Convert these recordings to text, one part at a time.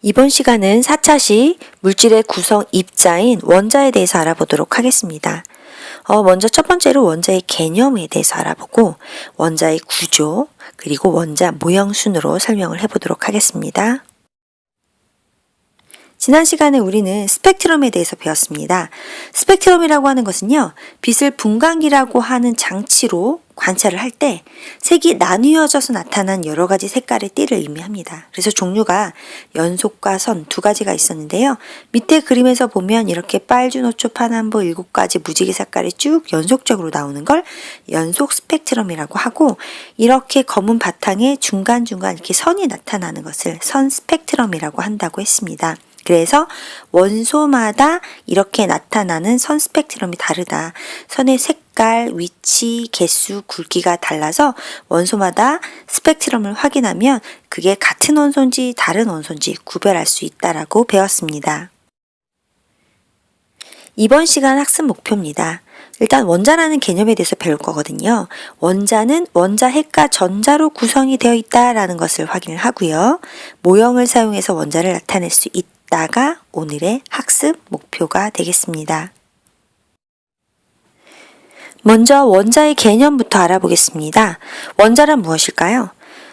이번 시간은 4차 시 물질의 구성 입자인 원자에 대해서 알아보도록 하겠습니다. 어, 먼저 첫 번째로 원자의 개념에 대해서 알아보고 원자의 구조 그리고 원자 모형 순으로 설명을 해보도록 하겠습니다. 지난 시간에 우리는 스펙트럼에 대해서 배웠습니다. 스펙트럼이라고 하는 것은요, 빛을 분광기라고 하는 장치로 관찰을 할 때 색이 나뉘어져서 나타난 여러 가지 색깔의 띠를 의미합니다. 그래서 종류가 연속과 선 두 가지가 있었는데요. 밑에 그림에서 보면 이렇게 빨주노초 파남보 일곱 가지 무지개 색깔이 쭉 연속적으로 나오는 걸 연속 스펙트럼이라고 하고 이렇게 검은 바탕에 중간중간 이렇게 선이 나타나는 것을 선 스펙트럼이라고 한다고 했습니다. 그래서 원소마다 이렇게 나타나는 선 스펙트럼이 다르다. 선의 색깔, 위치, 개수, 굵기가 달라서 원소마다 스펙트럼을 확인하면 그게 같은 원소인지 다른 원소인지 구별할 수 있다라고 배웠습니다. 이번 시간 학습 목표입니다. 일단 원자라는 개념에 대해서 배울 거거든요. 원자는 원자 핵과 전자로 구성이 되어 있다라는 것을 확인을 하고요. 모형을 사용해서 원자를 나타낼 수 있다 가 오늘의 학습 목표가 되겠습니다. 먼저 원자의 개념부터 알아보겠습니다. 원자란 무엇일까요?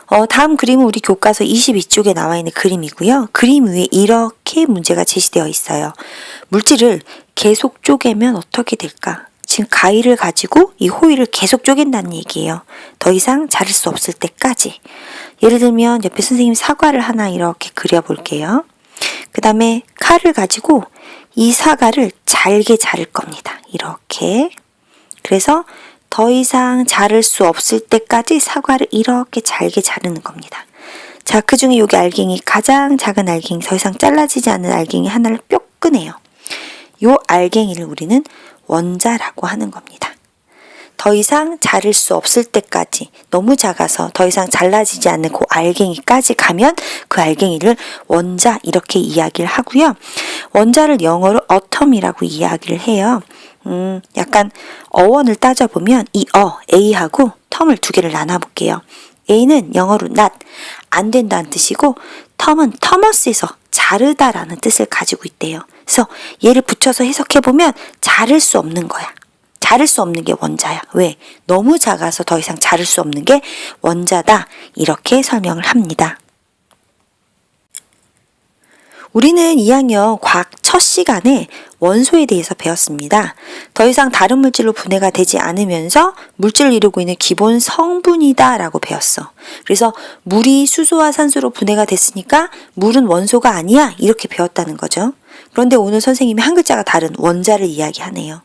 어, 다음 그림은 우리 교과서 22쪽에 나와 있는 그림이고요. 그림 위에 이렇게 문제가 제시되어 있어요. 물질을 계속 쪼개면 어떻게 될까? 지금 가위를 가지고 이 호일을 계속 쪼갠다는 얘기예요. 더 이상 자를 수 없을 때까지. 예를 들면 옆에 선생님이 사과를 하나 이렇게 그려볼게요. 그 다음에 칼을 가지고 이 사과를 잘게 자를 겁니다. 이렇게. 그래서 더 이상 자를 수 없을 때까지 사과를 이렇게 잘게 자르는 겁니다. 자, 그 중에 여기 알갱이 가장 작은 알갱이 더 이상 잘라지지 않는 알갱이 하나를 뿅 꺼내요. 요 알갱이를 우리는 원자라고 하는 겁니다. 더 이상 자를 수 없을 때까지 너무 작아서 더 이상 잘라지지 않는 그 알갱이까지 가면 그 알갱이를 원자 이렇게 이야기를 하고요. 원자를 영어로 어텀이라고 이야기를 해요. 음, 약간 어원을 따져보면 이 어, A하고 텀을 두 개를 나눠볼게요. A는 영어로 not, 안 된다는 뜻이고 텀은 터머스에서 자르다라는 뜻을 가지고 있대요. 그래서 얘를 붙여서 해석해보면 자를 수 없는 거야. 자를 수 없는 게 원자야. 왜? 너무 작아서 더 이상 자를 수 없는 게 원자다. 이렇게 설명을 합니다. 우리는 2학년 과학 첫 시간에 원소에 대해서 배웠습니다. 더 이상 다른 물질로 분해가 되지 않으면서 물질을 이루고 있는 기본 성분이다 라고 배웠어. 그래서 물이 수소와 산소로 분해가 됐으니까 물은 원소가 아니야 이렇게 배웠다는 거죠. 그런데 오늘 선생님이 한 글자가 다른 원자를 이야기하네요.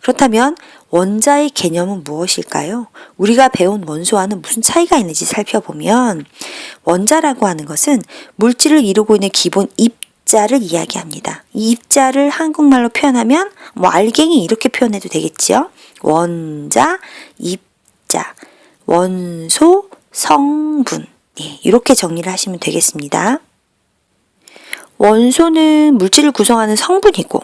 그렇다면 원자의 개념은 무엇일까요? 우리가 배운 원소와는 무슨 차이가 있는지 살펴보면 원자라고 하는 것은 물질을 이루고 있는 기본 입자를 이야기합니다. 이 입자를 한국말로 표현하면 뭐 알갱이 이렇게 표현해도 되겠지요. 원자, 입자, 원소, 성분. 예, 이렇게 정리를 하시면 되겠습니다. 원소는 물질을 구성하는 성분이고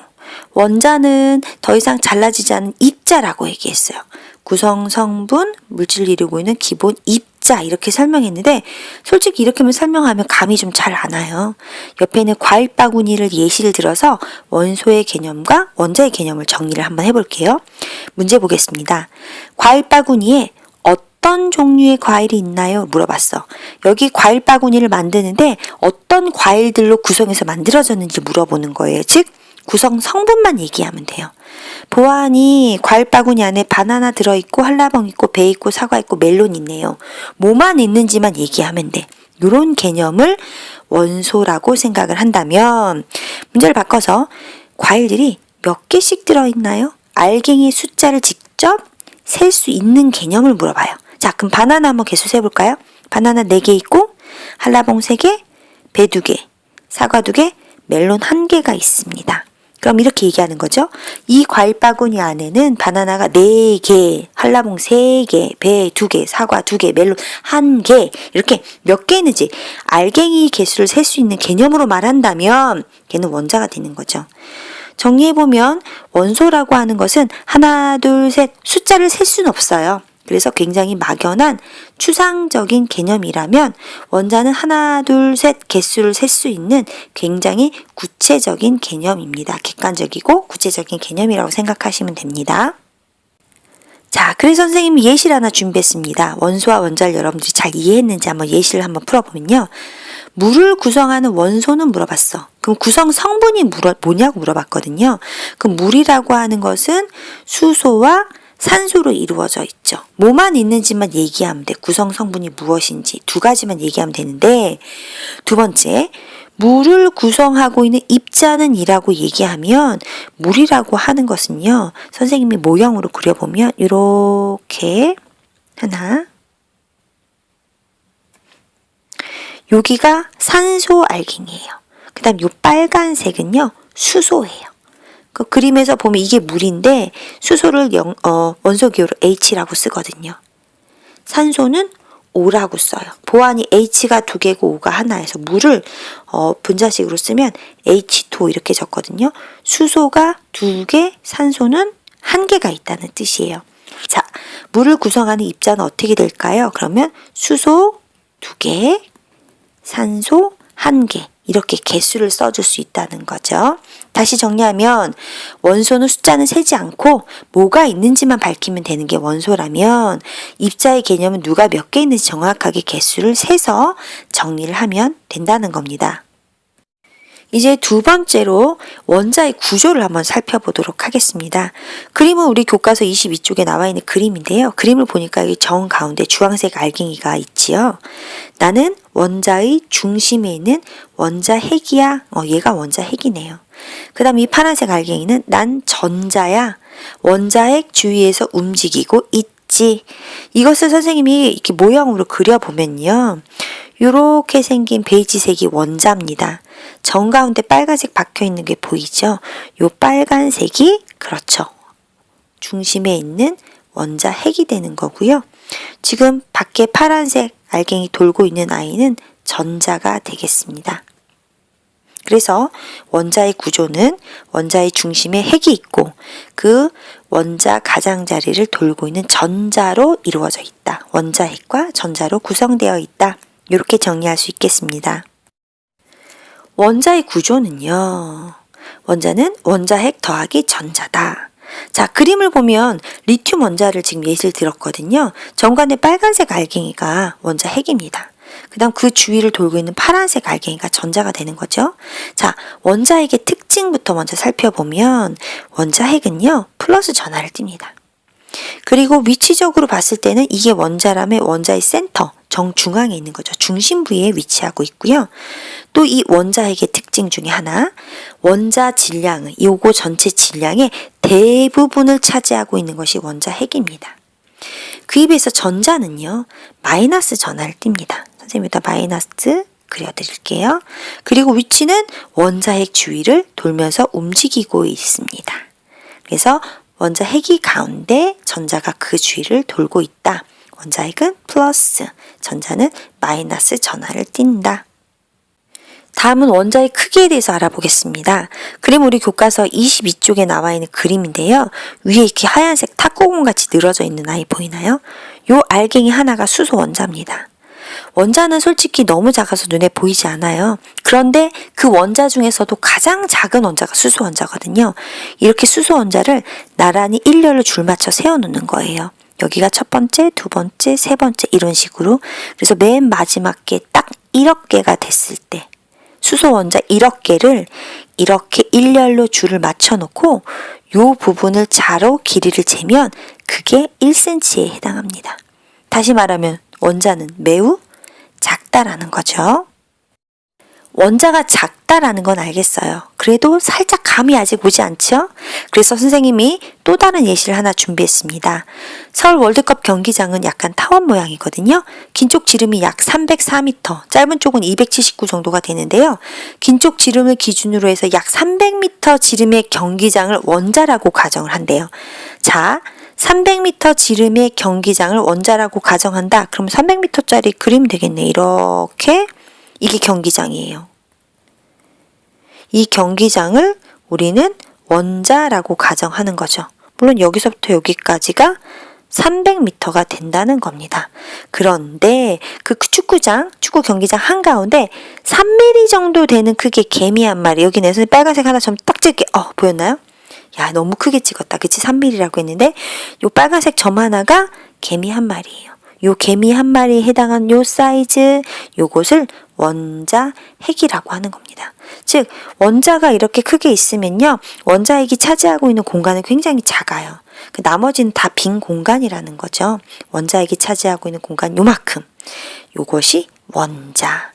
원자는 더 이상 잘라지지 않은 입자라고 얘기했어요. 구성 성분, 물질을 이루고 있는 기본 입자 이렇게 설명했는데 솔직히 이렇게만 설명하면 감이 좀 잘 안 와요. 옆에 있는 과일 바구니를 예시를 들어서 원소의 개념과 원자의 개념을 정리를 한번 해볼게요. 문제 보겠습니다. 과일 바구니에 어떤 종류의 과일이 있나요? 물어봤어. 여기 과일 바구니를 만드는데 어떤 과일들로 구성해서 만들어졌는지 물어보는 거예요. 즉, 구성 성분만 얘기하면 돼요. 보아하니 과일 바구니 안에 바나나 들어있고 한라봉 있고 배 있고 사과 있고 멜론 있네요. 뭐만 있는지만 얘기하면 돼. 이런 개념을 원소라고 생각을 한다면 문제를 바꿔서 과일들이 몇 개씩 들어있나요? 알갱이 숫자를 직접 셀 수 있는 개념을 물어봐요. 자, 그럼 바나나 한번 개수 세볼까요? 바나나 4개 있고, 한라봉 3개, 배 2개, 사과 2개, 멜론 1개가 있습니다. 그럼 이렇게 얘기하는 거죠. 이 과일 바구니 안에는 바나나가 4개, 한라봉 3개, 배 2개, 사과 2개, 멜론 1개, 이렇게 몇 개 있는지 알갱이 개수를 셀 수 있는 개념으로 말한다면 걔는 원자가 되는 거죠. 정리해보면 원소라고 하는 것은 하나, 둘, 셋 숫자를 셀 수는 없어요. 그래서 굉장히 막연한 추상적인 개념이라면 원자는 하나, 둘, 셋 개수를 셀 수 있는 굉장히 구체적인 개념입니다. 객관적이고 구체적인 개념이라고 생각하시면 됩니다. 자, 그래서 선생님이 예시를 하나 준비했습니다. 원소와 원자를 여러분들이 잘 이해했는지 한번 예시를 한번 풀어보면요. 물을 구성하는 원소는 물어봤어. 그럼 구성 성분이 물어, 뭐냐고 물어봤거든요. 그럼 물이라고 하는 것은 수소와 산소로 이루어져 있죠. 뭐만 있는지만 얘기하면 돼. 구성 성분이 무엇인지 두 가지만 얘기하면 되는데 두 번째 물을 구성하고 있는 입자는 이라고 얘기하면 물이라고 하는 것은요. 선생님이 모형으로 그려보면 이렇게 하나 여기가 산소 알갱이에요. 그 다음 요 빨간색은요, 수소예요. 그 그림에서 보면 이게 물인데, 수소를 영, 어, 원소기호로 H라고 쓰거든요. 산소는 O라고 써요. 보안이 H가 두 개고 O가 하나여서 물을 어, 분자식으로 쓰면 H2O 이렇게 적거든요. 수소가 두 개, 산소는 한 개가 있다는 뜻이에요. 자, 물을 구성하는 입자는 어떻게 될까요? 그러면 수소 두 개, 산소 한 개. 이렇게 개수를 써줄 수 있다는 거죠. 다시 정리하면 원소는 숫자는 세지 않고 뭐가 있는지만 밝히면 되는 게 원소라면 입자의 개념은 누가 몇 개 있는지 정확하게 개수를 세서 정리를 하면 된다는 겁니다. 이제 두 번째로 원자의 구조를 한번 살펴보도록 하겠습니다. 그림은 우리 교과서 22쪽에 나와 있는 그림인데요. 그림을 보니까 여기 정 가운데 주황색 알갱이가 있지요. 나는 원자의 중심에 있는 원자 핵이야. 어, 얘가 원자 핵이네요. 그 다음 이 파란색 알갱이는 난 전자야. 원자 핵 주위에서 움직이고 있지. 이것을 선생님이 이렇게 모형으로 그려보면요. 이렇게 생긴 베이지색이 원자입니다. 정 가운데 빨간색 박혀 있는 게 보이죠? 요 빨간색이 그렇죠. 중심에 있는 원자 핵이 되는 거고요. 지금 밖에 파란색 알갱이 돌고 있는 아이는 전자가 되겠습니다. 그래서 원자의 구조는 원자의 중심에 핵이 있고 그 원자 가장자리를 돌고 있는 전자로 이루어져 있다. 원자 핵과 전자로 구성되어 있다. 이렇게 정리할 수 있겠습니다. 원자의 구조는요. 원자는 원자핵 더하기 전자다. 자, 그림을 보면 리튬 원자를 지금 예시를 들었거든요. 정관의 빨간색 알갱이가 원자 핵입니다. 그 다음 그 주위를 돌고 있는 파란색 알갱이가 전자가 되는 거죠. 자, 원자핵의 특징부터 먼저 살펴보면 원자핵은요, 플러스 전하를 띱니다. 그리고 위치적으로 봤을 때는 이게 원자라면 원자의 센터, 정중앙에 있는 거죠. 중심 부위에 위치하고 있고요. 또 이 원자핵의 특징 중에 하나, 원자 질량은 요거 전체 질량의 대부분을 차지하고 있는 것이 원자핵입니다. 그에 비해서 전자는요, 마이너스 전하를 띱니다. 선생님이다 마이너스 그려드릴게요. 그리고 위치는 원자핵 주위를 돌면서 움직이고 있습니다. 그래서 원자 핵이 가운데 전자가 그 주위를 돌고 있다. 원자핵은 플러스, 전자는 마이너스 전하를 띈다. 다음은 원자의 크기에 대해서 알아보겠습니다. 그림 우리 교과서 22쪽에 나와 있는 그림인데요. 위에 이렇게 하얀색 탁구공 같이 늘어져 있는 아이 보이나요? 요 알갱이 하나가 수소 원자입니다. 원자는 솔직히 너무 작아서 눈에 보이지 않아요. 그런데 그 원자 중에서도 가장 작은 원자가 수소 원자거든요. 이렇게 수소 원자를 나란히 일렬로 줄 맞춰 세워 놓는 거예요. 여기가 첫 번째, 두 번째, 세 번째 이런 식으로. 그래서 맨 마지막 게 딱 1억 개가 됐을 때 수소 원자 1억 개를 이렇게 일렬로 줄을 맞춰 놓고 요 부분을 자로 길이를 재면 그게 1cm에 해당합니다. 다시 말하면 원자는 매우 작다라는 거죠. 원자가 작다라는 건 알겠어요. 그래도 살짝 감이 아직 오지 않죠? 그래서 선생님이 또 다른 예시를 하나 준비했습니다. 서울 월드컵 경기장은 약간 타원 모양이거든요. 긴 쪽 지름이 약 304m, 짧은 쪽은 279 정도가 되는데요. 긴 쪽 지름을 기준으로 해서 약 300m 지름의 경기장을 원자라고 가정을 한대요. 자, 300m 지름의 경기장을 원자라고 가정한다. 그럼 300m짜리 그림 되겠네. 이렇게 이게 경기장이에요. 이 경기장을 우리는 원자라고 가정하는 거죠. 물론 여기서부터 여기까지가 300m가 된다는 겁니다. 그런데 그 축구장, 축구 경기장 한가운데 3mm 정도 되는 크기의 개미 한 마리, 여기 내서 빨간색 하나 좀 딱 찍게, 어, 보였나요? 야, 너무 크게 찍었다. 그치? 3mm라고 했는데, 요 빨간색 점 하나가 개미 한 마리예요. 요 개미 한 마리에 해당한 요 사이즈, 요것을 원자 핵이라고 하는 겁니다. 즉, 원자가 이렇게 크게 있으면요, 원자 핵이 차지하고 있는 공간은 굉장히 작아요. 그 나머지는 다 빈 공간이라는 거죠. 원자 핵이 차지하고 있는 공간 요만큼. 요것이 원자.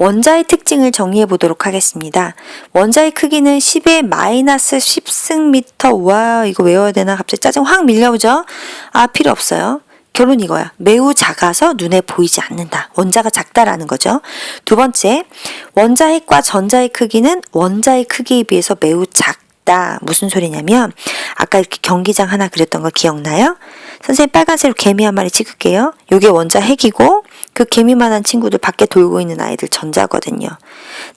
원자의 특징을 정리해 보도록 하겠습니다. 원자의 크기는 10의 마이너스 10승미터. 와, 이거 외워야 되나? 갑자기 짜증 확 밀려오죠? 아, 필요 없어요. 결론 이거야. 매우 작아서 눈에 보이지 않는다. 원자가 작다라는 거죠. 두 번째, 원자핵과 전자의 크기는 원자의 크기에 비해서 매우 작다. 무슨 소리냐면, 아까 이렇게 경기장 하나 그렸던 거 기억나요? 선생님 빨간색으로 개미 한 마리 찍을게요. 요게 원자핵이고, 그 개미만한 친구들 밖에 돌고 있는 아이들 전자거든요.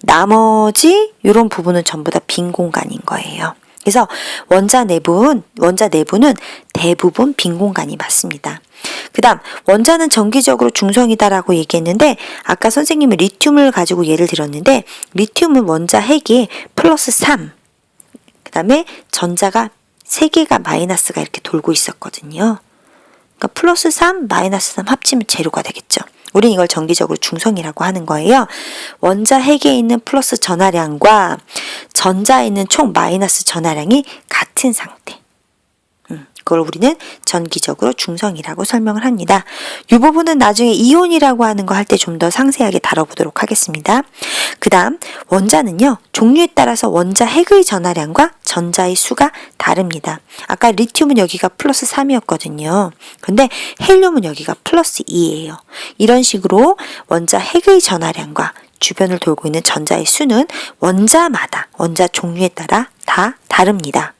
나머지 이런 부분은 전부 다 빈 공간인 거예요. 그래서 원자 내부는 원자 내부는 대부분 빈 공간이 맞습니다. 그다음 원자는 정기적으로 중성이다라고 얘기했는데 아까 선생님이 리튬을 가지고 예를 들었는데 리튬은 원자 핵이 플러스 3 그다음에 전자가 3개가 마이너스가 이렇게 돌고 있었거든요. 그러니까 플러스 3 마이너스 3 합치면 제로가 되겠죠. 우린 이걸 정기적으로 중성이라고 하는 거예요. 원자 핵에 있는 플러스 전하량과 전자에 있는 총 마이너스 전하량이 같은 상태. 음, 그걸 우리는 전기적으로 중성이라고 설명을 합니다. 이 부분은 나중에 이온이라고 하는 거 할 때 좀 더 상세하게 다뤄보도록 하겠습니다. 그 다음 원자는요 종류에 따라서 원자 핵의 전하량과 전자의 수가 다릅니다. 아까 리튬은 여기가 플러스 3이었거든요. 근데 헬륨은 여기가 플러스 2예요. 이런 식으로 원자 핵의 전하량과 주변을 돌고 있는 전자의 수는 원자마다 원자 종류에 따라 다 다릅니다.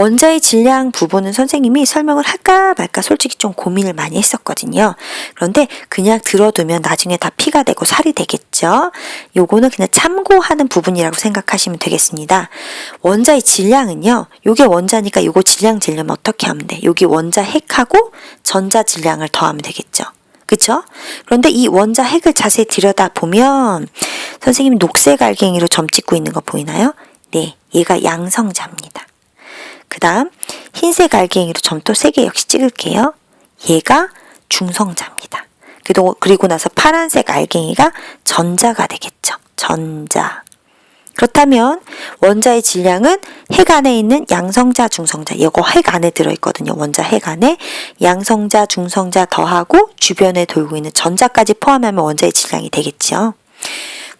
원자의 질량 부분은 선생님이 설명을 할까 말까 솔직히 좀 고민을 많이 했었거든요. 그런데 그냥 들어두면 나중에 다 피가 되고 살이 되겠죠. 요거는 그냥 참고하는 부분이라고 생각하시면 되겠습니다. 원자의 질량은요. 요게 원자니까 요거 질량 재려면 어떻게 하면 돼? 여기 원자 핵하고 전자 질량을 더하면 되겠죠. 그쵸? 그런데 이 원자 핵을 자세히 들여다보면 선생님이 녹색 알갱이로 점 찍고 있는 거 보이나요? 네, 얘가 양성자입니다. 그 다음 흰색 알갱이로 점토 3개 역시 찍을게요. 얘가 중성자입니다. 그리고, 나서 파란색 알갱이가 전자가 되겠죠. 전자. 그렇다면 원자의 질량은 핵 안에 있는 양성자, 중성자, 이거 핵 안에 들어있거든요. 원자 핵 안에 양성자, 중성자 더하고 주변에 돌고 있는 전자까지 포함하면 원자의 질량이 되겠죠.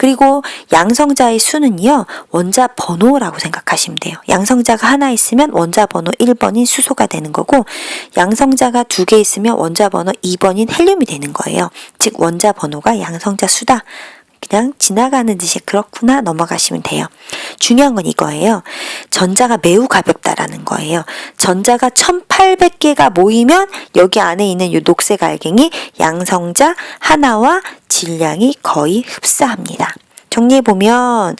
그리고 양성자의 수는요, 원자 번호라고 생각하시면 돼요. 양성자가 하나 있으면 원자 번호 1번인 수소가 되는 거고, 양성자가 두 개 있으면 원자 번호 2번인 헬륨이 되는 거예요. 즉, 원자 번호가 양성자 수다. 그냥 지나가는 듯이 그렇구나 넘어가시면 돼요. 중요한 건 이거예요. 전자가 매우 가볍다라는 거예요. 전자가 1800개가 모이면 여기 안에 있는 이 녹색 알갱이 양성자 하나와 질량이 거의 흡사합니다. 정리해보면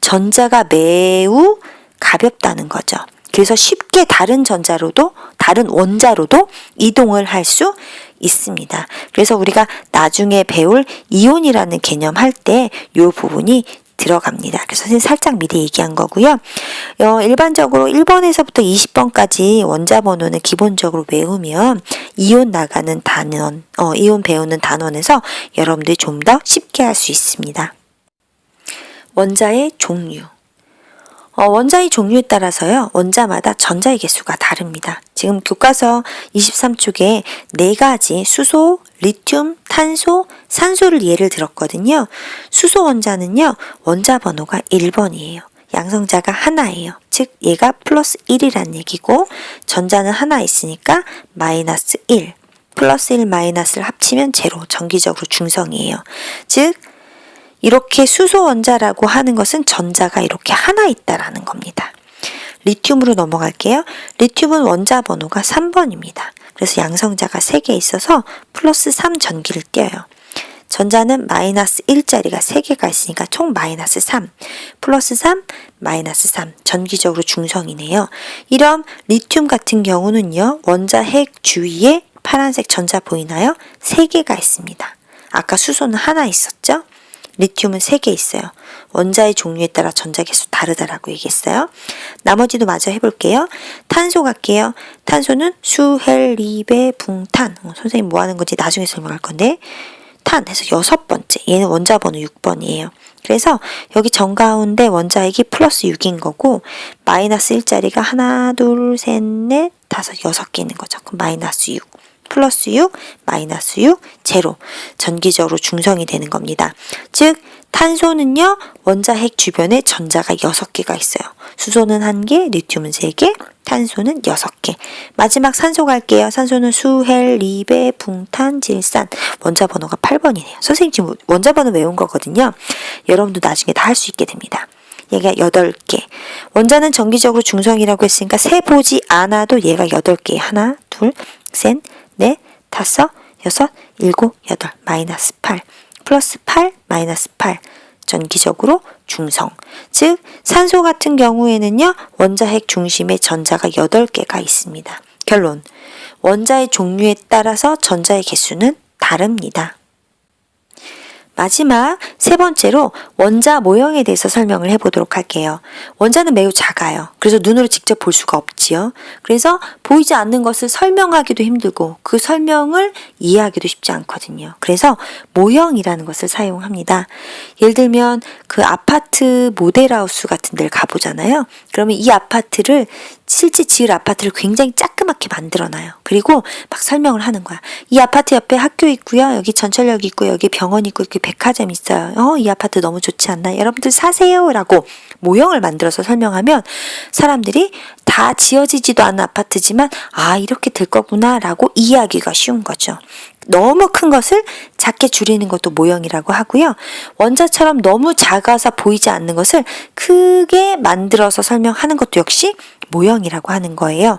전자가 매우 가볍다는 거죠. 그래서 쉽게 다른 전자로도 다른 원자로도 이동을 할 수 있습니다. 그래서 우리가 나중에 배울 이온이라는 개념 할 때 이 부분이 들어갑니다. 그래서 선생님 살짝 미리 얘기한 거고요. 어, 일반적으로 1번에서부터 20번까지 원자 번호는 기본적으로 외우면 이온 나가는 단원, 어, 이온 배우는 단원에서 여러분들이 좀 더 쉽게 할 수 있습니다. 원자의 종류. 어, 원자의 종류에 따라서요, 원자마다 전자의 개수가 다릅니다. 지금 교과서 23쪽에 네 가지 수소, 리튬, 탄소, 산소를 예를 들었거든요. 수소 원자는요, 원자 번호가 1번이에요. 양성자가 하나예요. 즉, 얘가 플러스 1이란 얘기고, 전자는 하나 있으니까 마이너스 1. 플러스 1 마이너스를 합치면 제로, 정기적으로 중성이에요. 즉, 이렇게 수소 원자라고 하는 것은 전자가 이렇게 하나 있다라는 겁니다. 리튬으로 넘어갈게요. 리튬은 원자 번호가 3번입니다. 그래서 양성자가 3개 있어서 플러스 3 전기를 띄어요. 전자는 마이너스 1짜리가 3개가 있으니까 총 마이너스 3 플러스 3 마이너스 3 전기적으로 중성이네요. 이런 리튬 같은 경우는요. 원자 핵 주위에 파란색 전자 보이나요? 3개가 있습니다. 아까 수소는 하나 있었죠? 리튬은 3개 있어요. 원자의 종류에 따라 전자 개수 다르다라고 얘기했어요. 나머지도 마저 해볼게요. 탄소 갈게요. 탄소는 수, 헬, 리베, 붕, 탄. 어, 선생님 뭐 하는 건지 나중에 설명할 건데 탄 해서 여섯 번째. 얘는 원자 번호 6번이에요. 그래서 여기 정가운데 원자핵이 플러스 6인 거고 마이너스 1짜리가 하나, 둘, 셋, 넷, 다섯, 여섯 개 있는 거죠. 그럼 마이너스 6. 플러스 6, 마이너스 6, 제로. 전기적으로 중성이 되는 겁니다. 즉, 탄소는요, 원자핵 주변에 전자가 6개가 있어요. 수소는 1개, 리튬은 3개, 탄소는 6개. 마지막 산소 갈게요. 산소는 수, 헬, 리베, 붕탄, 질산. 원자 번호가 8번이네요. 선생님 지금 원자 번호 외운 거거든요. 여러분도 나중에 다 할 수 있게 됩니다. 얘가 8개. 원자는 정기적으로 중성이라고 했으니까 세 보지 않아도 얘가 8개. 하나, 둘, 셋, 넷, 다섯, 여섯. 마이너스 8. 플러스 8, 마이너스 8. 전기적으로 중성. 즉, 산소 같은 경우에는요, 원자핵 중심에 전자가 8개가 있습니다. 결론. 원자의 종류에 따라서 전자의 개수는 다릅니다. 마지막 세 번째로 원자 모형에 대해서 설명을 해보도록 할게요. 원자는 매우 작아요. 그래서 눈으로 직접 볼 수가 없지요. 그래서 보이지 않는 것을 설명하기도 힘들고 그 설명을 이해하기도 쉽지 않거든요. 그래서 모형이라는 것을 사용합니다. 예를 들면 그 아파트 모델하우스 같은 데를 가보잖아요. 그러면 이 아파트를 실제 지을 아파트를 굉장히 자그맣게 만들어놔요. 그리고 막 설명을 하는 거야. 이 아파트 옆에 학교 있고요. 여기 전철역 있고 여기 병원 있고 이렇게 백화점 있어요. 어, 이 아파트 너무 좋지 않나? 여러분들 사세요라고 모형을 만들어서 설명하면 사람들이 다 지어지지도 않은 아파트지만 아 이렇게 될 거구나라고 이해하기가 쉬운 거죠. 너무 큰 것을 작게 줄이는 것도 모형이라고 하고요. 원자처럼 너무 작아서 보이지 않는 것을 크게 만들어서 설명하는 것도 역시 모형이라고 하는 거예요.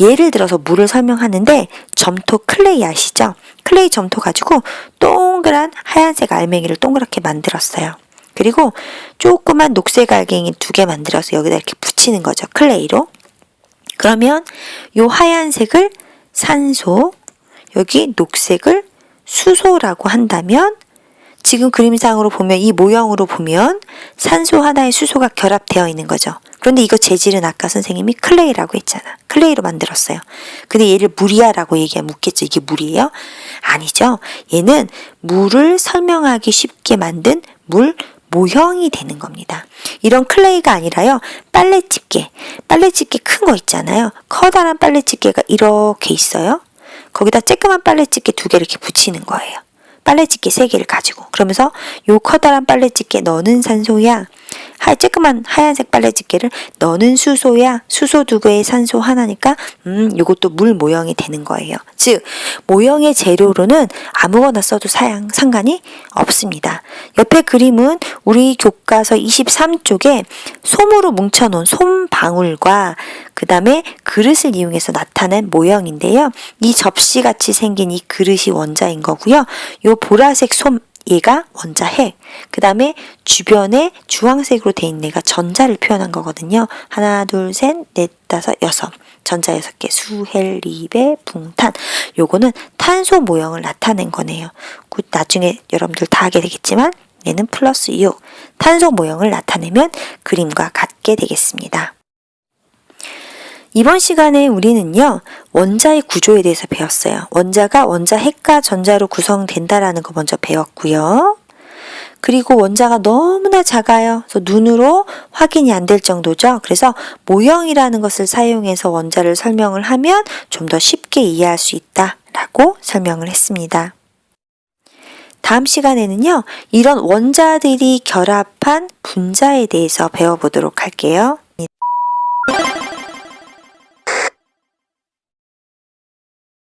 예를 들어서 물을 설명하는데 점토 클레이 아시죠? 클레이 점토 가지고 동그란 하얀색 알맹이를 동그랗게 만들었어요. 그리고 조그만 녹색 알갱이 두 개 만들어서 여기다 이렇게 붙이는 거죠. 클레이로. 그러면 요 하얀색을 산소, 여기 녹색을 수소라고 한다면 지금 그림상으로 보면 이 모형으로 보면 산소 하나에 수소가 결합되어 있는 거죠. 그런데 이거 재질은 아까 선생님이 클레이라고 했잖아. 클레이로 만들었어요. 근데 얘를 물이야라고 얘기하면 묻겠죠. 이게 물이에요? 아니죠. 얘는 물을 설명하기 쉽게 만든 물 모형이 되는 겁니다. 이런 클레이가 아니라요. 빨래 집게. 빨래 집게 큰 거 있잖아요. 커다란 빨래 집게가 이렇게 있어요. 거기다 쬐끄만 빨래 집게 두 개 이렇게 붙이는 거예요. 빨래집게 세 개를 가지고. 그러면서 요 커다란 빨래집게 너는 산소야 하 쬐끄만 하얀색 빨래 집게를 너는 수소야 수소 두 개에 산소 하나니까 음 요것도 물 모형이 되는 거예요 즉 모형의 재료로는 아무거나 써도 사양 상관이 없습니다 옆에 그림은 우리 교과서 23쪽에 솜으로 뭉쳐놓은 솜방울과 그 다음에 그릇을 이용해서 나타낸 모형인데요. 이 접시같이 생긴 이 그릇이 원자인 거고요. 요 보라색 솜 얘가 원자핵. 그 다음에 주변에 주황색으로 돼 있는 애가 전자를 표현한 거거든요. 하나, 둘, 셋, 넷, 다섯, 여섯. 전자 여섯 개. 수, 헬, 리베, 붕탄. 요거는 탄소 모형을 나타낸 거네요. 그 나중에 여러분들 다 하게 되겠지만 얘는 플러스 6. 탄소 모형을 나타내면 그림과 같게 되겠습니다. 이번 시간에 우리는요, 원자의 구조에 대해서 배웠어요. 원자가 원자 핵과 전자로 구성된다라는 거 먼저 배웠고요. 그리고 원자가 너무나 작아요. 그래서 눈으로 확인이 안 될 정도죠. 그래서 모형이라는 것을 사용해서 원자를 설명을 하면 좀 더 쉽게 이해할 수 있다라고 설명을 했습니다. 다음 시간에는요, 이런 원자들이 결합한 분자에 대해서 배워보도록 할게요.